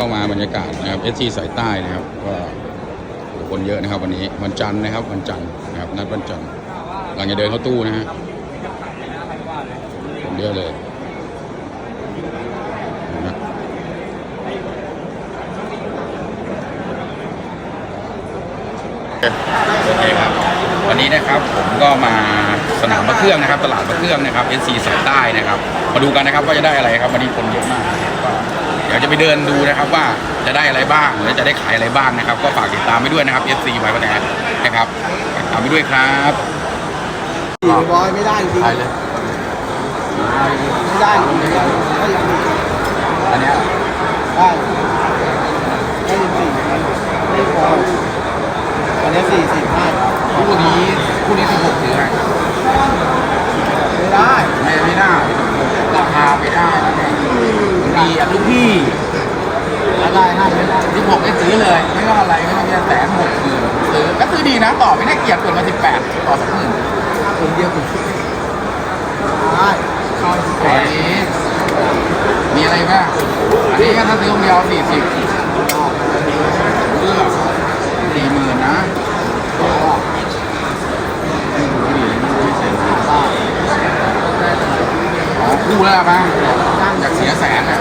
เข้ามาบรรยากาศนะครับเอสซีสายใต้นะครับก็คนเยอะนะครับ วันนี้วันจันทร์นะครับวันจันทร์นะครับนัดวันจันทร์หลังจะเดินเข้าตู้นะฮะคนเยอะเลยโอเคครับวันนี้นะครับผมก็มาสนามพระเครื่องนะครับ ตลาดพระเครื่องนะครับ NC สายใต้นะครับ มาดูกันนะครับว่าจะได้อะไรครับวันนี้คนเยอะมากครับก็ เดี๋ยวจะไปเดินดูนะครับว่าจะได้อะไรบ้างและจะได้ขายอะไรบ้างนะครับ ก็ฝากติดตามไปด้วยนะครับ NC ไว้ประแดนนะครับฝากติดตามไปด้วยครับสี่ร้อยไม่ได้จริงไปเลยไม่ได้จริงก็ยังมีอันเนี้ยได้ได้ยินสี่ไม่พออันนี้สี่สิบได้คู่นี้คู่นี้16ถือไงไม่ได้ไม่ไม่ได้ราคาไม่ได้ นะเนี่ยดีอะลูกพี่ไม่ได้ห้ามไม่ได้สิบหกไม่ซื้อเลย ไม่ต้องอะไรไม่ต้องจะแสนหกหมื่นซื้อก็ซื้อดีนะต่อไม่ได้เกียรติเปิดมาสิบแปดต่อสองหมื่นคนเดียวคุณได้อันนี้มีอะไรบ้างอันนี้ก็ถ้าซื้อคนเดียวสี่สิบเลือกสี่หมื่นนะ อ๋อคู่แล้วมั้งอยากเสียแสนนะ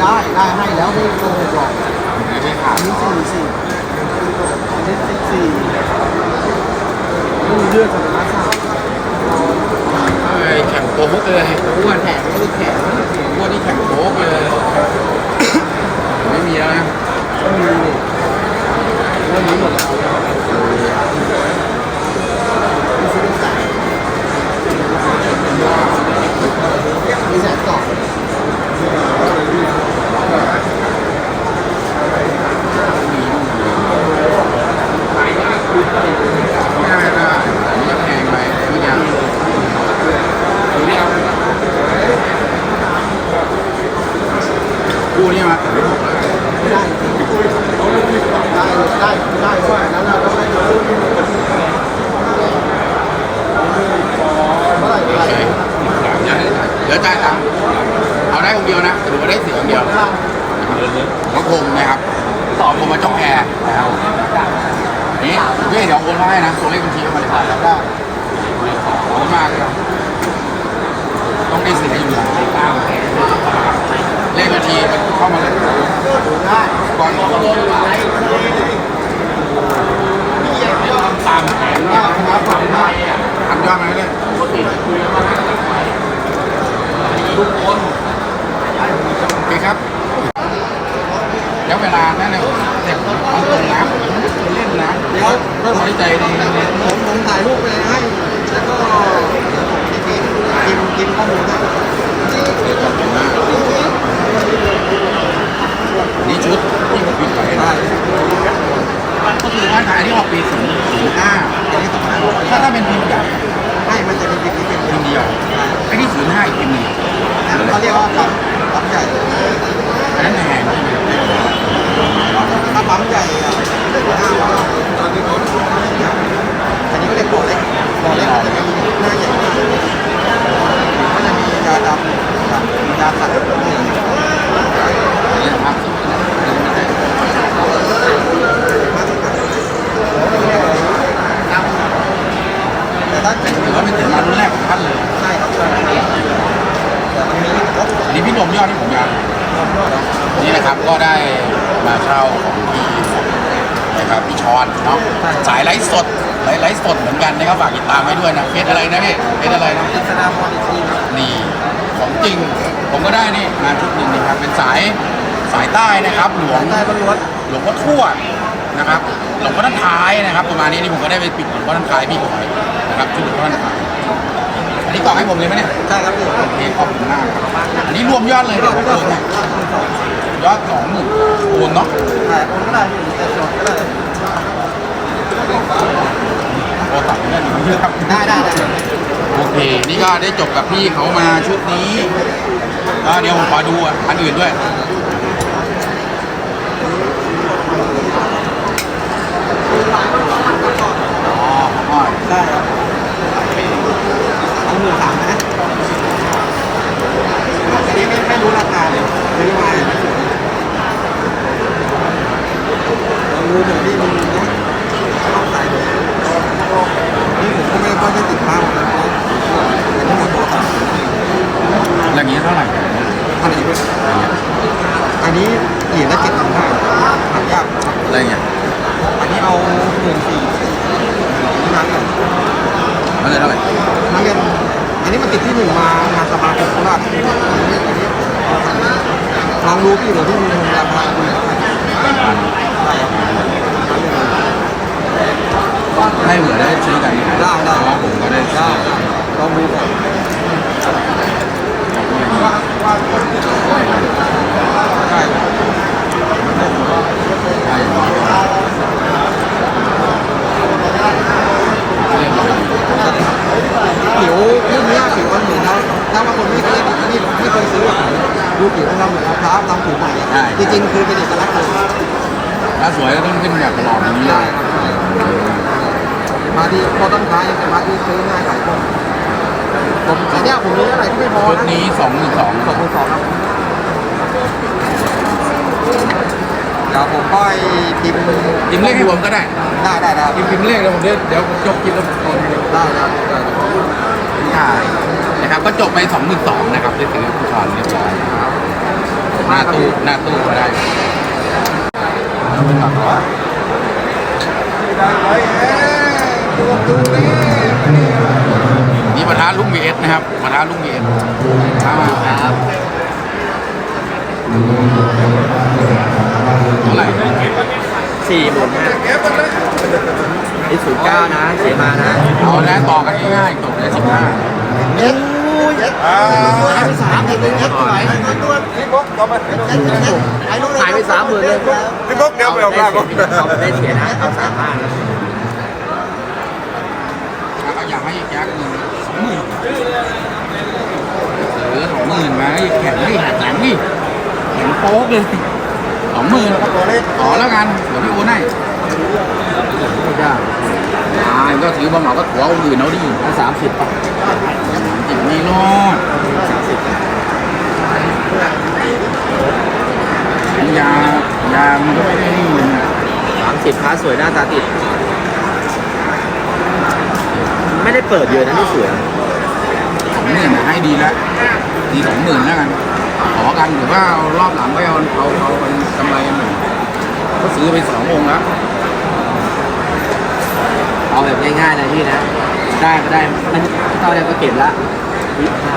ได้ได้ให้แล้วไม่โกหกหรอกไม่ได้ขาดอันนี้สี่สี่อันนี้สิบสี่นี่เลือกสถานะศาสตร์เอ้ยแข่งโป๊กเลยอ้วนแขนไม่ได้แขนอ้วนนี่แข่งโป๊กเลย ไม่มีแล้วนะก็มีเรื่องนี้หมดแล้ว มาแต่ไม่หกไม่ได้จริงได้ได้ได้ด้วยแล้วเราต้องได้เยอะเท่าไหร่เท่าไหร่เดี๋ยวจ่ายตังค์เอาได้คนเดียวนะถือว่าได้เสียคนเดียวก็คงนะครับต่อผมมาจ้องแอร์แล้วนี่พี่เดี๋ยวโอนมาให้นะตัวเลขบัญชีเข้ามาเลยครับได้ขอบคุณมากครับต้องได้เสียอยู่แล้ว เลขบัญชีมันเข้ามาเลยได้ก่อนตามแผนได้ครับขอบคุณมากทำยอดมาเลยโอเคครับแล้วเวลานั่นเนี่ยเด็กเอาตรงนะผมเล่นนะเดี๋ยวก็ไว้ใจดีนะเนี่ยผมผมถ่ายรูปไปให้แล้วก็เดี๋ยวผมจะกินกินกินข้อมูลให้ ขอบคุณมาก นี่ชุดที่ผมพิมพ์ไปได้ก็คือว่าขายที่ออกปีศูนย์ศูนย์ห้าอันนี้สำคัญถ้าถ้าเป็นพิมพ์ใหญ่ให้มันจะเป็นกินกินพิมพ์เดียวไอ้ที่ศูนย์ห้าอีกพิมพ์หนึ่งเขาเรียกว่าปั๊มปั๊มใหญ่อันนั้นแพงใช่ไหมถ้าปั๊มใหญ่อะห้าร้อยอันนี้ก็เรียกบ่อเล็กบ่อเล็กจะมีหน้าใหญ่ก็จะมียาดำกับยาขัด อันนี้ภาพสุดนะ แต่ถ้าเป็น ถือว่าเป็นสินค้ารุ่นแรกของท่านเลย ใช่ครับแต่มันมีครบ อันนี้พี่นมยอดที่ผมยาว นี่นะครับก็ได้มาเช่าของพี่นะครับพี่ชอนเนาะสายไลฟ์สดไลฟ์ไลฟ์สดเหมือนกันนะครับฝากติดตามไว้ด้วยนะเฟซอะไรนะพี่เฟซอะไรนะกิษณาพรอีกทีครับนี่ของจริง ผมก็ได้นี่มาชุดหนึ่งนี่ครับเป็นสายสายใต้นะครับหลวงใต้บรรลุหลวงพ่อทวดนะครับหลวงพ่อท่านท้ายนะครับประมาณนี้นี่ผมก็ได้ไปปิดหลวงพ่อท่านท้ายพี่ผมไว้นะครับชุดหลวงพ่อท่านท้ายอันนี้กล่องให้ผมเลยไหมเนี่ยใช่ครับพี่โอเคขอบคุณมากครับอันนี้รวมยอดเลยเดี๋ยวผมโอนให้ ยอดสองหมื่นโอนเนาะถ่ายคนก็ได้พี่แต่สดก็ได้โอนตัดเงินเยอะครับได้ได้ได้โอเค นี่ก็ได้จบกับพี่เขามาชุดนี้ก็เดี๋ยวผมขอดูอันอื่นด้วยอ๋ออ๋อได้ครับเอาหมื่นสามนะอันนี้ไม่ไม่รู้ราคาเลยซื้อมาไม่สวย ดูเหมือนที่มันนะเข้าสายเลยนี่ผมก็ไม่ค่อยได้ติดภาพนะเป็นทั้งหมดตัวต่างอย่างนี้เท่าไหร่อันนี้อันนี้เหรียญละเจ็ดพันห้าหายากอะไรเงี้ยอันนี้เอาหมื่นสี่นี่นักกันมันจะเท่าไหร่นักกันอันนี้มันติดที่หนึ่งมางานสมาคมโคราชลองดูพี่เดี๋ยวพี่มีราคาคุยได้ครับ ให้เหมือนได้ซื้อกัน ได้ได้ เพราะว่าผมก็ได้ ได้ลองดูก่อนได้ ผิวรุ่นเนี้ยผิวมันเหมือนเราถ้าว่าคนไม่เคยไม่ไม่เคยซื้ออะดูผิวของเราเหมือนรองเท้าทำผิวใหม่อะจริงๆคือเป็นเอกลักษณ์เลย ถ้าสวยก็ต้องขึ้นแบบหลอดอย่างนี้เล ได้ ย ครับมาที่พอต้องท้ายยังสามารถที่ซื้อง่ายขายคล่องผมแต่ เนี้ยผมมีอะไรที่ไม่พอชุดนะนี้สองหมื่นสองสองพันสองครับเดี๋ยวผมก็ไอ้พิมพ์พิมพ์เลขให้ผมก็ได้ได้ได้ได้พิมพ์พิมพ์เลขแล้วผมเดี๋ยวเดี๋ยวจบคลิปแล้วโอนให้ได้ได้ได้ถ่ายนะครับก็จบไปสองหมื่นสองนะครับได้ถือผู้ชอนเรียบร้อยครับหน้าตู้หน้าตู้ก็ได้นี่ประธาน ลุงบีเอสนะครับประธานลุงบีเอสมาครับเท่าไหร่สี่หมื่นห้านี่ศูนย์เก้านะเสียมานะเอาแล้วต่อกันง่ายๆจบได้สิบห้าเอ็ดขายไปสามหมื่นเลยเอ็ดไหวขายไปสามหมื่นเลยพี่บุ๊กเดี๋ยวไปออกมาก่อนได้เสียนะเอาสามห้านะแล้วก็อยากให้ยักษ์เงินสอง หมื่นหรือสองหมื่นมาแข่งให้หักหลังดิแข่งโป๊กเลยสองหมื่นขอแล้วกันเดี๋ยวพี่โอนให้ไม่ได้อ่าก็ถือว่าเหมาก็ถัวอื่นเอาดิเอาสามสิบป่ะจิบไม่รอดสามสิบยายามันก็ไม่ได้นี่สามสิบค้าสวยหน้าตาติด ไม่ได้เปิดเยอะนะนี่สวยสองหมื่นให้ดีแล้วดีสองหมื่นแล้วกันขอกันหรือว่าเอารอบหลังไว้เอาเอาเอาเป็นกำไรกันหน่อยก็ซื้อไปสององค์แล้วเอาแบบง่ายๆนะพี่นะ ได้ก็ได้มันตอนแรกก็เก็บละยี่สิบห้า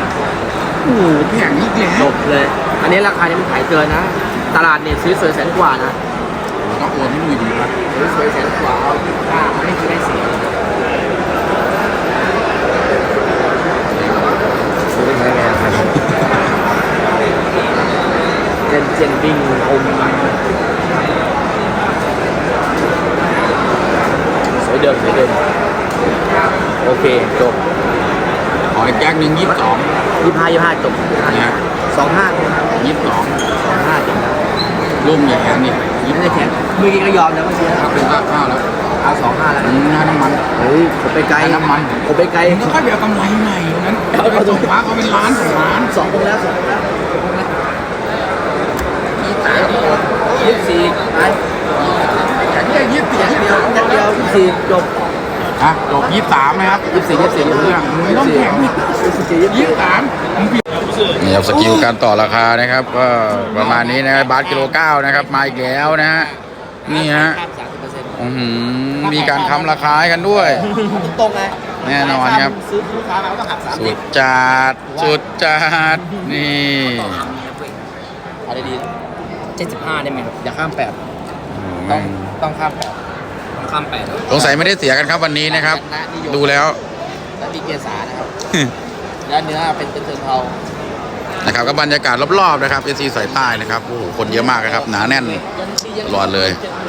โอ้โหแข่งอีกแล้จวบเลย อันนี้ราคานี้มันขายเกินนะ ตลาดเนี่ยซื้อสวยแสนกว่านะก็โอนให้ดูดีครับซื้อสวยแสนกว่าเอายี่สิบห้าไม่ได้เสียซื้อไปใช้ไงครับ เจนเจนบิงอมสวยเดิมสวยเดิมโอเคจบขออีกแจ็คหนึ่งยี่สิบสองยี่ห้ายี่ห้าจบเนี่ยสองห้ายี่สิบสองสองห้าจบแล้วร่มใหญ่แขนนี่ยี่ไม่สิบได้แข็งเมื่อกี้ก็ยอมแล้วเมื่อกี้ถ้าเป็นก็ข้าวแล้วเอาสองห้าแล้วอืมน้ำมันเฮ้ยผมไปไกลน้ำมันผมไปไกลมึงก็ค่อยไปเอากำไรหน่อยงั้นเอาไปส่งฟ้าเขาเป็นล้านสองล้านสองคนแล้วสองคนแล้ว ยี่สามยี่สิบสี่ไปอย่างนี้ยี่สิบสี่อย่างเดียวอย่างเดียวยี่สิบสี่จบฮะจบยี่สิบสามนะครับยี่สิบสี่ยี่สิบสี่ยี่สิบเรื่องไม่ต้องแข่งยี่สิบสี่ยี่สิบสี่สิบสามนี่ครับสกิลการต่อราคานะครับ ก็ประมาณนี้นะครับบาทกิโลเก้านะครับ มาอีกแล้วนะฮะนี่ฮะสามสิบเปอร์เซ็นต์โอ้โหมีการคำราคาให้กันด้วย ตรงไงแน่นอนครับซื้อลูกค้ามาก็หักสามสุสิบดจัดสุดจัดนี่เอาดีๆ เจ็ดสิบห้าได้ไหมครับ อย่าข้ามแปดต้ต้อองงต้องข้ามแปดต้องข้ามแปดสงสัยไม่ได้เสียกันครับวันนี้นะครับ ดูแล้วแล้วมีเกียร์สานะครับ แล้วเนื้อเป็นเป็นเทิงเทานะครับก็บรรยากาศรอบๆนะครับเอซีสายใต้นะครับโอ้โหคนเยอะมากนะครับหนาแน่นตลอดเลยจ็ดหมื่น